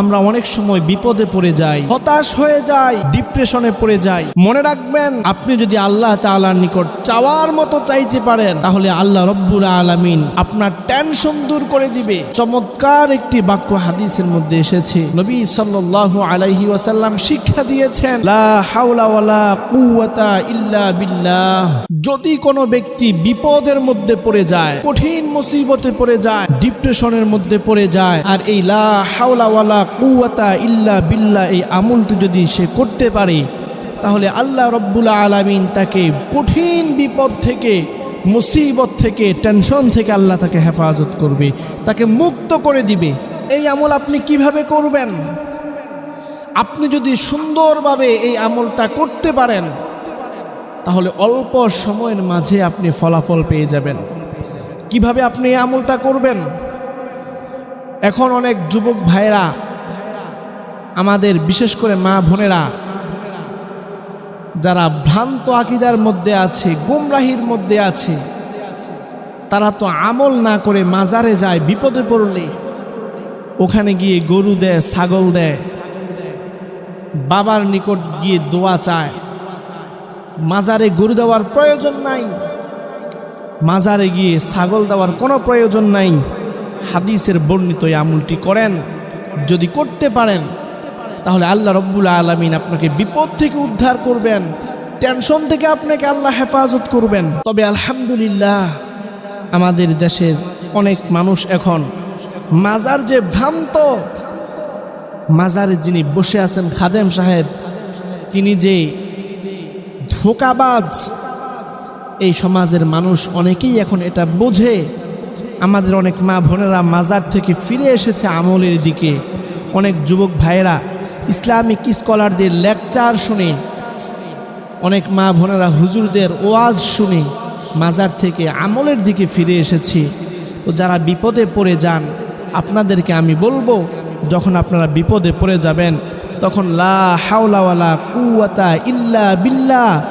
আমরা অনেক সময় বিপদে পড়ে যাই, হতাশ হয়ে যাই ডিপ্রেশনে পড়ে যাই। মনে রাখবেন, আপনি যদি আল্লাহ তাআলার নিকট চাওয়ার মতো চাইতে পারেন, তাহলে আল্লাহ রব্বুল আলামিন আপনার টেনশন দূর করে দিবে। চমৎকার একটি বাক্য হাদিসের মধ্যে এসেছে। নবী সাল্লাল্লাহু আলাইহি ওয়াসাল্লাম শিক্ষা দিয়েছেন যদি কোনো ব্যক্তি বিপদের মধ্যে পড়ে যায়, কঠিন মুসিবতে পড়ে যায় ডিপ্রেশনের মধ্যে পড়ে যায়, আর এই লা হাওলা কুওয়াতা ইল্লা বিল্লা এই আমলটি যদি সে করতে পারে, তাহলে আল্লাহ রব্বুল আলামিন তাকে কঠিন বিপদ থেকে, মুসিবত থেকে, টেনশন থেকে আল্লাহ তাকে হেফাজত করবে, তাকে মুক্ত করে দিবে। এই আমল আপনি কীভাবে করবেন? আপনি যদি সুন্দরভাবে এই আমলটা করতে পারেন, তাহলে অল্প সময়ের মাঝে আপনি ফলাফল পেয়ে যাবেন। কীভাবে আপনি এই আমলটা করবেন? এখন অনেক যুবক ভাইরা আমাদের বিশেষ করে মা বোনেরা, যারা ভ্রান্ত আকিদার মধ্যে আছে, গুমরাহির মধ্যে আছে, তারা তো আমল না করে মাজারে যায়, বিপদে পড়লে ওখানে গিয়ে গরু দেয়, ছাগল দেয়, বাবার নিকট গিয়ে দোয়া চায়। মাজারে গরু দেওয়ার প্রয়োজন নাই, মাজারে গিয়ে ছাগল দেওয়ার কোনো প্রয়োজন নাই। হাদিসের বর্ণিত আমলটি করেন, যদি করতে পারেন তাহলে আল্লাহ রব্বুল আলমিন আপনাকে বিপদ থেকে উদ্ধার করবেন, টেনশন থেকে আপনাকে আল্লাহ হেফাজত করবেন। তবে আলহামদুলিল্লাহ, আমাদের দেশের অনেক মানুষ এখন মাজার যে ভ্রান্ত, মাজারে যিনি বসে আছেন খাদেম সাহেব, তিনি যে ধোকাবাজ, এই সমাজের মানুষ অনেকেই এখন এটা বোঝে। আমাদের অনেক মা বোনেরা মাজার থেকে ফিরে এসেছে আমলের দিকে। অনেক যুবক ভাইয়েরা ইসলামিক স্কলারদের লেকচার শুনে। অনেক মা বোনেরা হুজুরদের ওয়াজ শুনে। মাজার থেকে আমলের দিকে ফিরে এসেছি। তো যারা বিপদে পড়ে যান, আপনাদেরকে আমি বলব, যখন আপনারা বিপদে পড়ে যাবেন, তখন লা হাওলাওয়ালা কুয়াতা ইল্লা বিল্লা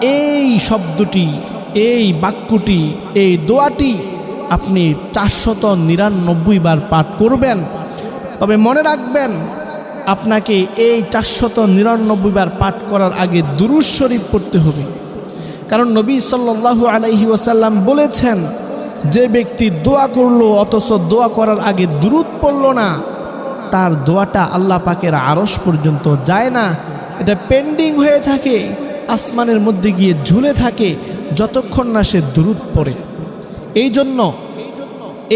এই শব্দটি, এই বাক্যটি, এই দোয়াটি আপনি চারশত নিরানব্বই বার পাঠ করবেন। তবে মনে রাখবেন আপনাকে এই চারশত নিরানব্বই বার পাঠ করার আগে দুরুজ শরীফ পড়তে হবে। কারণ নবী সাল্লাল্লাহু আলাইহি ওয়াসাল্লাম বলেছেন, যে ব্যক্তি দোয়া করল অথচ দোয়া করার আগে দুরুদ পড়ল না, তার দোয়াটা আল্লাহ পাকের আরস পর্যন্ত যায় না। এটা পেন্ডিং হয়ে থাকে, আসমানের মধ্যে গিয়ে ঝুলে থাকে যতক্ষণ না সে দুরুদ পড়ে। এই জন্য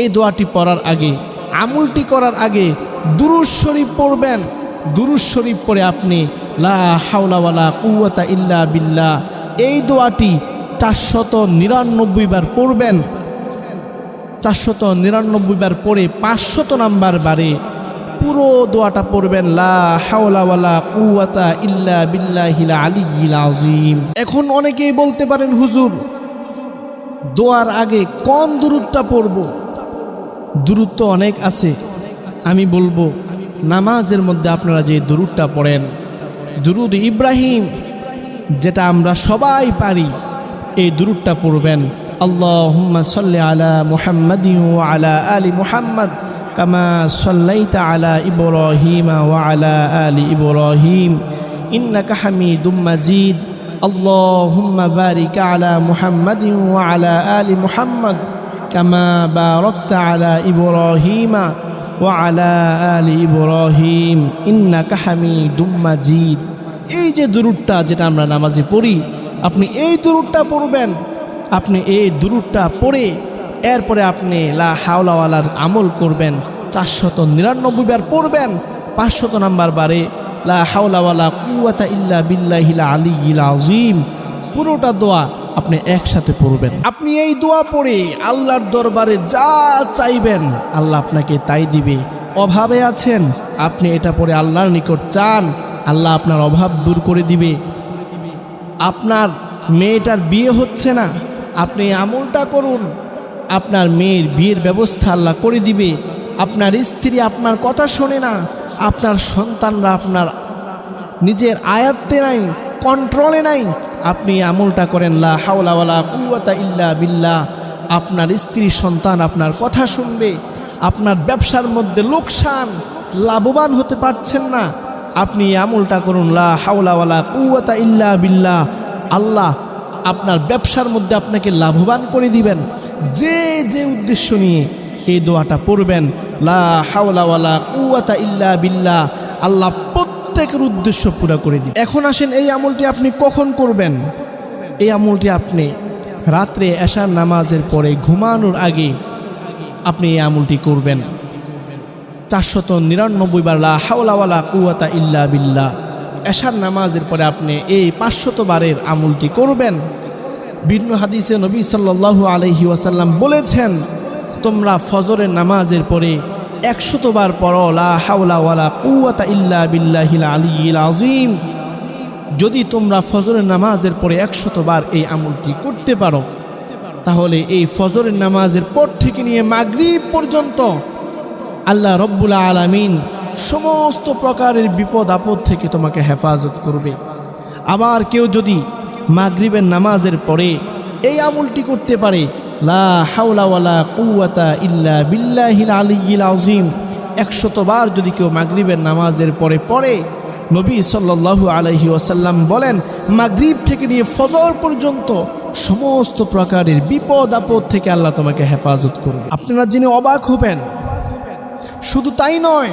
এই দোয়াটি পড়ার আগে, আমুলটি করার আগে দুরুজ শরীফ পড়বেন। দুরুজ শরীফ পরে আপনি, লা হাওলাওয়ালা কুয়াতা ইল্লা বিল্লাহ। এই দোয়াটি চারশত নিরানব্বই বার পড়বেন। চারশত নিরানব্বই বার পড়ে পাঁচশত নাম্বার বারে পুরো দোয়াটা পড়বেন, লা হাওলাওয়ালা কুয়াতা ইল্লা বিল্লাহিল আলিয়িল আযীম। এখন অনেকেই বলতে পারেন, হুজুর, দোয়ার আগে কোন দূরত্বটা পড়ব? দূরত্ব অনেক আছে। আমি বলব নামাজের মধ্যে আপনারা যে দুরুদটা পড়েন, দুরুদ ইব্রাহিম, যেটা আমরা সবাই পারি, এই দুরুদটা পড়বেন। আল্লাহুম্মা সাল্লি আলা মুহাম্মাদি আলা আলি মুহাম্মদ, কামা সাল্লাইতা আলা ইব্রাহিম ওয়া আলা আলি ইব্রাহিম, ইন্নাকা হামিদুম মাজিদ। আল্লাহুম্মা বারিক আলা মুহাম্মাদি আলা আলি মুহাম্মদ, কামা বারাকতা আলা ইব্রাহিমা। ওয়ালা আলী ইব্রাহিম ইন্না কাহামি দুম্মাজিদ এই যে দুরুটটা যেটা আমরা নামাজে পড়ি, আপনি এই দুরুটটা পড়বেন, আপনি এই দুরুটটা পড়ে এরপরে আপনি লা হাওলাওয়ালার আমল করবেন, চারশত নিরানব্বই বার পড়বেন, পাঁচশত নাম্বার বারে লা হাওলাওয়ালা কুয়াতা ইল্লা বিল্লাহিলা আলী আজিম পুরোটা দোয়া আপনি একসাথে পড়বেন। আপনি এই দোয়া পড়ে আল্লাহর দরবারে যা চাইবেন, আল্লাহ আপনাকে তাই দিবে। অভাবে আছেন, আপনি এটা পড়ে আল্লাহর নিকট চান, আল্লাহ আপনার অভাব দূর করে দিবে। আপনার মেয়েটার বিয়ে হচ্ছে না, আপনি আমলটা করুন। আপনার মেয়ের বিয়ের ব্যবস্থা আল্লাহ করে দিবে। আপনার স্ত্রী আপনার কথা শোনে না, আপনার সন্তানরা আপনার নিজের আয়াত্তে নাই কন্ট্রোলে নাই আপনি আমলটা করেন, লা হাওলাওয়ালা কুয়াতা ইল্লা বিল্লাহ। আপনার স্ত্রী, সন্তান আপনার কথা শুনবে, আপনার ব্যবসার মধ্যে লোকসান লাভবান হতে পারছেন না। আপনি আমলটা করুন, লা হাওলাওয়ালা কুয়াতা ইল্লা বিল্লাহ। আল্লাহ আপনার ব্যবসার মধ্যে আপনাকে লাভবান করে দিবেন। যে যে উদ্দেশ্য নিয়ে এই দোয়াটা পড়বেন, লা হাওলাওয়ালা কুয়াতা ইল্লা বিল্লাহ। আল্লাহ প্রত্যেকের উদ্দেশ্য পুরো করে দিন এখন আসেন, এই আমলটি আপনি কখন করবেন? এই আমলটি আপনি রাত্রে এশার নামাজের পরে ঘুমানোর আগে আপনি এই আমলটি করবেন। চারশত নিরানব্বই বার হাওলাওয়ালা কুয়াতা ইল্লা বিল্লাহ। এশার নামাজের পরে আপনি এই পাঁচশত বারের আমলটি করবেন। ভিন্ন হাদিসে নবী সাল্লাল্লাহু আলহি ওয়াসাল্লাম বলেছেন, তোমরা ফজরের নামাজের পরে একশতবার পড়ো, লা হাওলাওয়ালা কুয়াতা ইল্লা বিল্লাহিল আলিয়িল আজিম যদি তোমরা ফজরের নামাজের পরে একশতবার এই আমলটি করতে পারো, তাহলে এই ফজরের নামাজের পর থেকে নিয়ে মাগরিব পর্যন্ত আল্লাহ রব্বুল্লা আলামিন সমস্ত প্রকারের বিপদ আপদ থেকে তোমাকে হেফাজত করবে। আবার কেউ যদি মাগরিবের নামাজের পরে এই আমলটি করতে পারে লা হাওলাওয়ালা কুয়াতা ইল্লা বিল্লাহিল আজিম একশতবার যদি কেউ মাগরিবের নামাজের পরে পড়ে, নবী সাল্লাল্লাহু আলাইহি ওয়াসাল্লাম বলেন, মাগরিব থেকে নিয়ে ফজর পর্যন্ত সমস্ত প্রকারের বিপদ আপদ থেকে আল্লাহ তোমাকে হেফাজত করবে। আপনারা যিনি অবাক হবেন। শুধু তাই নয়,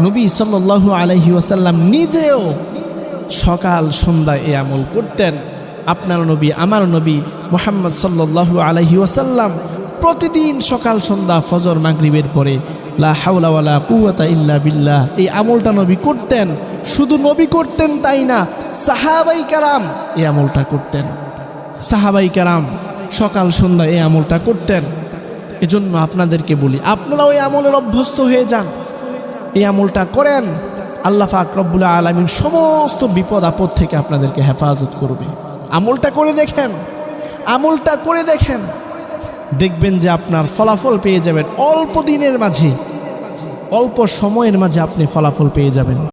নবী সাল্লাল্লাহু আলাইহি ওয়াসাল্লাম নিজেও সকাল সন্ধ্যায় এই আমল করতেন। আপনার নবী, আমার নবী মোহাম্মদ সাল্লাল্লাহু আলাইহি ওয়াসাল্লাম প্রতিদিন সকাল, সন্ধ্যা, ফজর, মাগরিবের পরে লা হাওলাওয়ালা কুয়াতা ইল্লা বিল্লাহ, এই আমলটা নবী করতেন। শুধু নবী করতেন তাই না, সাহাবাই কারাম এই আমলটা করতেন। সাহাবাই কারাম সকাল, সন্ধ্যা এই আমলটা করতেন। এজন্য আপনাদেরকে বলি আপনারা ওই আমলের অভ্যস্ত হয়ে যান। এই আমলটা করেন, আল্লাহ পাক রব্বুল আলমিন সমস্ত বিপদ আপদ থেকে আপনাদেরকে হেফাজত করবে। আমলটা করে দেখেন, আমুলটা করে দেখেন। দেখবেন যে আপনার ফলাফল পেয়ে যাবেন। অল্প দিনের মাঝে, অল্প সময়ের মাঝে আপনি ফলাফল পেয়ে যাবেন।